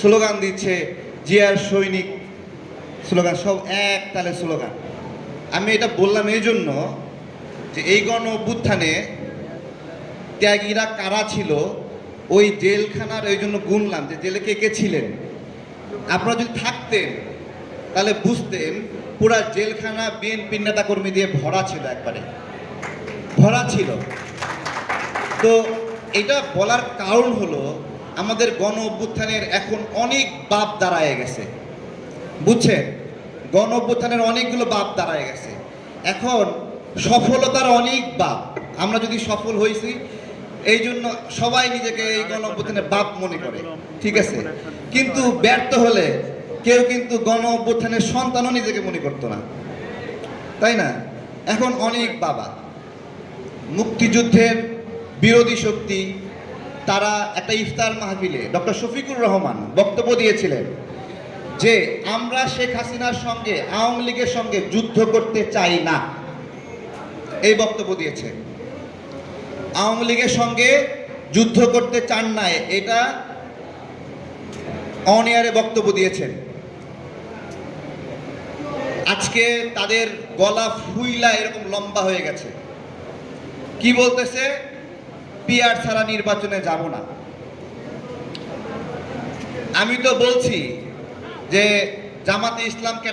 Slogan দিচ্ছে, জিয়ার সৈনিক স্লোগান, সব এক তালে স্লোগান। আমি এটা বললাম এই জন্য যে এই গণ অভ্যুত্থানে ত্যাগীরা কারা ছিল, ওই জেলখানার ওই জন্য গুনলাম যে জেলে কে কে ছিলেন। আপনারা যদি থাকতেন, তাহলে বুঝতেন পুরা জেলখানা বিএনপি নেতাকর্মী দিয়ে ভরা ছিল একবারে। ভরা ছিল। তো এটা বলার কারণ হলো আমাদের গণ অভ্যুত্থানের এখন অনেক বাপ দাঁড়ায় গেছে। বুঝছেন? গণ অভ্যুত্থানের অনেকগুলো বাপ দাঁড়ায় গেছে। এখন সফলতার অনেক বাপ। আমরা যদি সফল হয়েছি এই জন্য সবাই নিজেকে এই গণ অভ্যুত্থানের বাপ মনে করে। ঠিক আছে? কিন্তু ব্যর্থ হলে কেউ কিন্তু গণ অভ্যুত্থানের সন্তানও নিজেকে মনে করতো না। তাই না? এখন অনেক বাবা। মুক্তিযুদ্ধের বিরোধী শক্তি তারা একটা ইফতার মাহফিলে ডক্টর শফিকুর রহমান বক্তব্য দিয়েছিলেন যে আমরা শেখ হাসিনার সঙ্গে, আওয়ামী লীগের সঙ্গে যুদ্ধ করতে চাই না। এই বক্তব্য দিয়েছে। আওয়ামী লীগের সঙ্গে যুদ্ধ করতে চান না, এটা অন বক্তব্য দিয়েছেন। আজকে তাদের গলা ফুইলা এরকম লম্বা হয়ে গেছে। কি বলতেছে? পিয়ার ছাড়া নির্বাচনে যাব না। আমি তো বলছি যে জামাতে ইসলামকে